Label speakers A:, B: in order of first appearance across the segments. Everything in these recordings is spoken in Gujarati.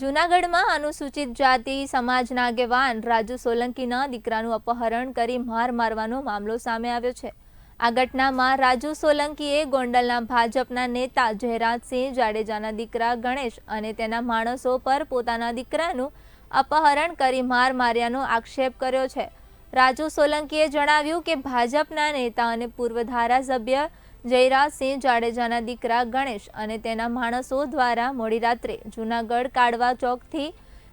A: જૂનાગઢમાં અનુસૂચિત જાતિ સમાજના આગેવાન રાજુ સોલંકીના દીકરાનું અપહરણ કરી માર મારવાનો મામલો સામે આવ્યો છે. આ ઘટનામાં રાજુ સોલંકીએ ગોંડલના ભાજપના નેતા જયરાજસિંહ જાડેજાના દીકરા ગણેશ અને તેના માણસો પર પોતાના દીકરાનું અપહરણ કરી માર માર્યાનો આક્ષેપ કર્યો છે. રાજુ સોલંકીએ જણાવ્યું કે ભાજપના નેતા અને પૂર્વ ધારાસભ્ય જયરાજસિંહ જાડેજાના દીકરા ગણેશ અને તેના માણસો દ્વારા મોડી રાત્રે જૂનાગઢ કાળવા ચોકથી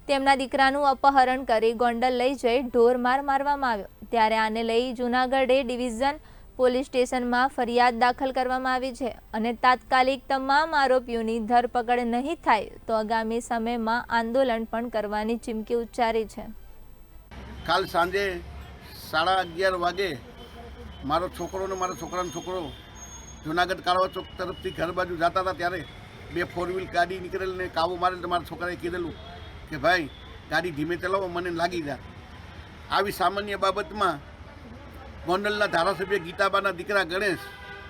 A: તેમના દીકરાનું અપહરણ કરી ગોંડલ લઈ જઈ ઢોરમાર મારવામાં આવ્યો. ત્યારે આને લઈ જૂનાગઢે ડિવિઝન પોલીસ સ્ટેશનમાં ફરિયાદ દાખલ કરવામાં આવી છે અને તાત્કાલિક તમામ આરોપીઓની ધરપકડ નહીં થાય તો આગામી સમયમાં આંદોલન પણ કરવાની ચીમકી ઉચ્ચારી છે.
B: કાલ સાંજે સાડા અગિયાર વાગે મારો છોકરો ને મારા છોકરાનો છોકરો જુનાગઢ કાળવા ચોક તરફથી ઘર બાજુ જતા હતા ત્યારે બે ફોર વ્હીલ ગાડી નીકળેલી ને કાબુ મારેલ તો મારા છોકરાએ કીધેલું કે, ભાઈ, ગાડી ધીમે ચલાવો, મને લાગી જા. આવી સામાન્ય બાબતમાં ગોંડલના ધારાસભ્ય ગીતાબાના દીકરા ગણેશ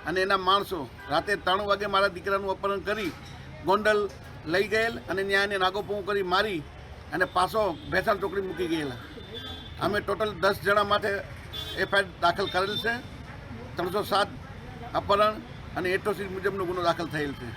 B: અને એના માણસો રાતે ત્રણ વાગે મારા દીકરાનું અપહરણ કરી ગોંડલ લઈ ગયેલ અને ત્યાં એને નાગોપું કરી મારી અને પાછો ભેસાણ ચોકડી મૂકી ગયેલા. અમે ટોટલ દસ જણા માટે એફઆઈઆર દાખલ કરેલ છે. ત્રણસો સાત અપહરણ અને એટોસી મુજબનો ગુનો દાખલ થયેલ છે.